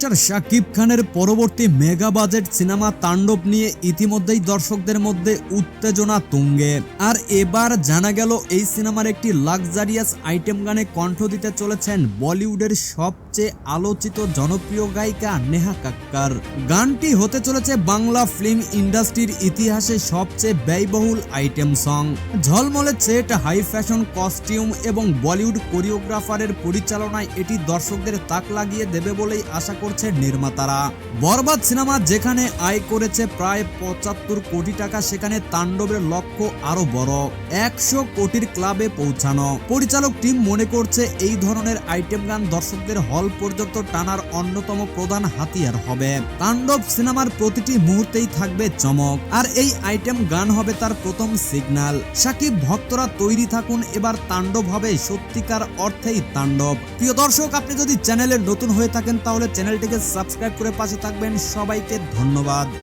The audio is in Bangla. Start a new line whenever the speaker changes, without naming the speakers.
শাকিব খানের পরবর্তী মেগা বাজেট সিনেমা তাণ্ডব নিয়ে ইতিমধ্যেই দর্শকদের মধ্যে উত্তেজনা তুঙ্গে। আর এবার জানা গেল, এই সিনেমার একটি লাক্সারিয়াস আইটেম গানে কণ্ঠ দিতে চলেছেন বলিউডের সবচেয়ে আলোচিত জনপ্রিয় গায়িকা নেহা কাক্কার। গানটি হতে চলেছে বাংলা ফিল্ম ইন্ডাস্ট্রির ইতিহাসে সবচেয়ে ব্যয়বহুল আইটেম সং। ঝলমলে সেট, হাই ফ্যাশন কস্টিউম এবং বলিউড কোরিওগ্রাফারের পরিচালনায় এটি দর্শকদের তাক লাগিয়ে দেবে বলেই আশা করছে নির্মাতারা। বরবাদ সিনেমা যেখানে আয় করেছে প্রায় পঁচাত্তর কোটি টাকা, সেখানে তাণ্ডবের লক্ষ্য আরও বড়, একশো কোটির ক্লাবে পৌঁছানো। পরিচালক টিম মনে করছে এই ধরনের আইটেম গান দর্শকদের হল পর্যন্ত টানার অন্যতম প্রধান হাতিয়ার হবে। তাণ্ডব সিনেমার প্রতিটি মুহূর্তেই থাকবে চমক, আর এই আইটেম গান হবে তার প্রথম সিগন্যাল সাকিব ভক্তরা তৈরি থাকুন, এবার তাণ্ডব হবে সত্যিকার অর্থেই তাণ্ডব। প্রিয় দর্শক, আপনি যদি চ্যানেলে নতুন হয়ে থাকেন, তাহলে চ্যানেলটিকে সাবস্ক্রাইব করে পাশে থাকবেন। সবাইকে ধন্যবাদ।